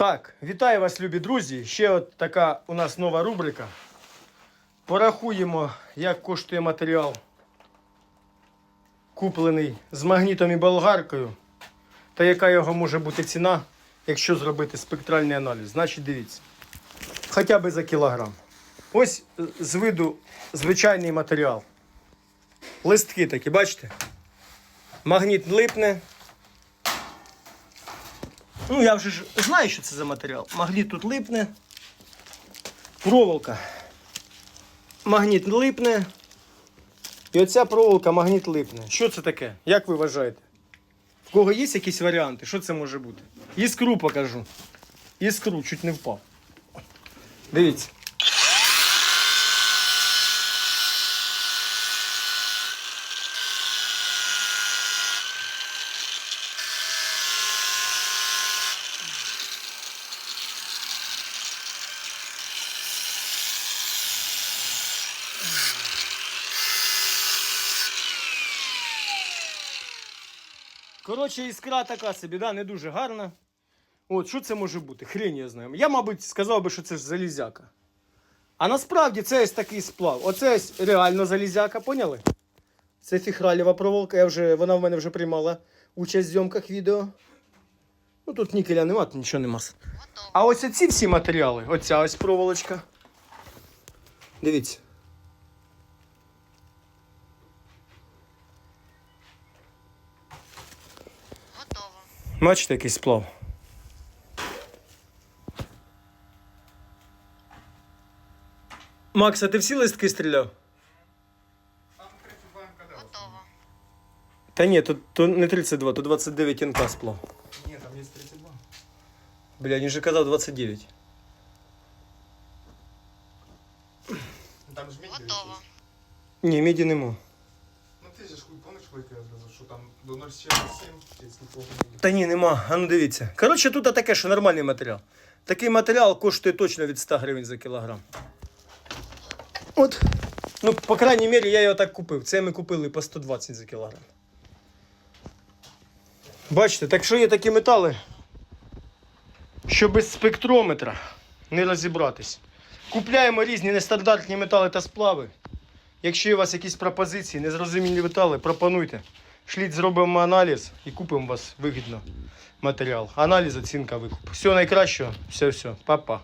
Так, вітаю вас, любі друзі. Ще от така у нас нова рубрика. Порахуємо, як коштує матеріал, куплений з магнітом і болгаркою, та яка його може бути ціна, якщо зробити спектральний аналіз. Значить, дивіться. Хоча б за кілограм. Ось е, з виду звичайний матеріал. Листки такі, бачите? Магніт липне. Ну, я вже ж знаю, що це за матеріал. Магніт тут липне. Проволока. Магніт липне. І оця проволока магніт липне. Що це таке? Як ви вважаєте? В кого є якісь варіанти? Що це може бути? Іскру покажу. Іскру, чуть не впав. Дивіться. Коротше, іскра така собі, да, не дуже гарна. От, що це може бути? Хрень я знаю. Я, мабуть, сказав би, що це ж залізяка. А насправді це ось такий сплав. Оце ось реально залізяка, поняли? Це фіхралєва проволока, я вже, вона в мене вже приймала участь в зйомках відео. Ну тут нікеля нема, тут нічого нема. А ось оці всі матеріали, оця ось проволочка. Дивіться. Бачите, який сплав. Макс, а ти всі листки стріляв? Готово. Та ні, то, то не 32, то 29 НК сплав. Нет, там есть 32. Бля, він же казав 29. Ну, Там же медь Готово. есть. Ні, міді нема. Виказав, що там до 0,7. Та ні, нема. А ну дивіться. Коротше, тут таке, що нормальний матеріал. Такий матеріал коштує точно від 100 гривень за кілограм. От. Ну, по крайній мірі, я його так купив. Це ми купили по 120 за кілограм. Бачите, так що є такі метали, що без спектрометра не розібратись. Купляємо різні нестандартні метали та сплави. Якщо у вас якісь пропозиції, незрозумілі витали, пропонуйте. Шліть, зробимо аналіз і купимо вас вигідно матеріал. Аналіз, оцінка, викуп. Всього найкращого, все, все, па-па.